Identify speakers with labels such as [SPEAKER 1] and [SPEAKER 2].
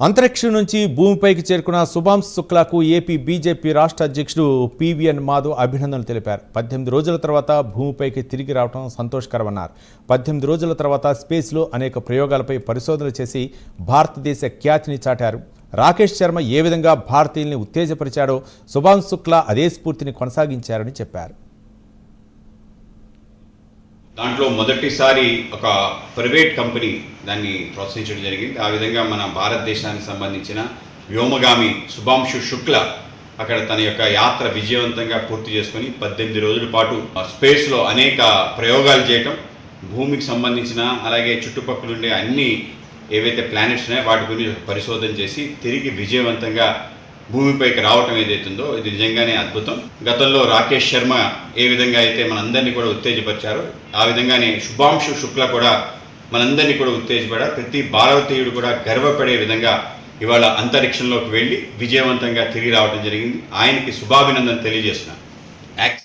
[SPEAKER 1] అంతరిక్షం నుంచి భూమిపైకి చేరుకున్న శుభాంశ్ శుక్లాకు ఏపీ బీజేపీ రాష్ట్ర అధ్యక్షుడు పివిఎన్ మాధవ్ అభినందనలు తెలిపారు. పద్దెనిమిది రోజుల తర్వాత భూమిపైకి తిరిగి రావడం సంతోషకరమన్నారు. పద్దెనిమిది రోజుల తర్వాత స్పేస్లో అనేక ప్రయోగాలపై పరిశోధనలు చేసి భారతదేశ ఖ్యాతిని చాటారు. రాకేష్ శర్మ ఏ విధంగా భారతీయుల్ని ఉత్తేజపరిచాడో శుభాంశ్ శుక్లా అదే స్ఫూర్తిని కొనసాగించారని చెప్పారు.
[SPEAKER 2] దాంట్లో మొదటిసారి ఒక ప్రైవేట్ కంపెనీ దాన్ని ప్రోత్సహించడం జరిగింది. ఆ విధంగా మన భారతదేశానికి సంబంధించిన వ్యోమగామి శుభాంశు శుక్ల అక్కడ తన యొక్క యాత్ర విజయవంతంగా పూర్తి చేసుకొని పద్దెనిమిది రోజుల పాటు స్పేస్లో అనేక ప్రయోగాలు చేయటం భూమికి సంబంధించిన అలాగే చుట్టుపక్కల ఉండే అన్ని ఏవైతే ప్లానెట్స్ ఉన్నాయో వాటి గురించి పరిశోధన చేసి తిరిగి విజయవంతంగా భూమిపైకి రావటం ఏదైతుందో ఇది నిజంగానే అద్భుతం. గతంలో రాకేష్ శర్మ ఏ విధంగా అయితే మనందరినీ కూడా ఉత్తేజపరిచారో ఆ విధంగానే శుభాంశు శుక్ల కూడా మనందరినీ కూడా ఉత్తేజపడారు. ప్రతి భారతీయుడు కూడా గర్వపడే విధంగా ఇవాళ అంతరిక్షంలోకి వెళ్ళి విజయవంతంగా తిరిగి రావడం జరిగింది. ఆయనకి శుభాభినందన తెలియజేస్తున్నాను. యాక్స్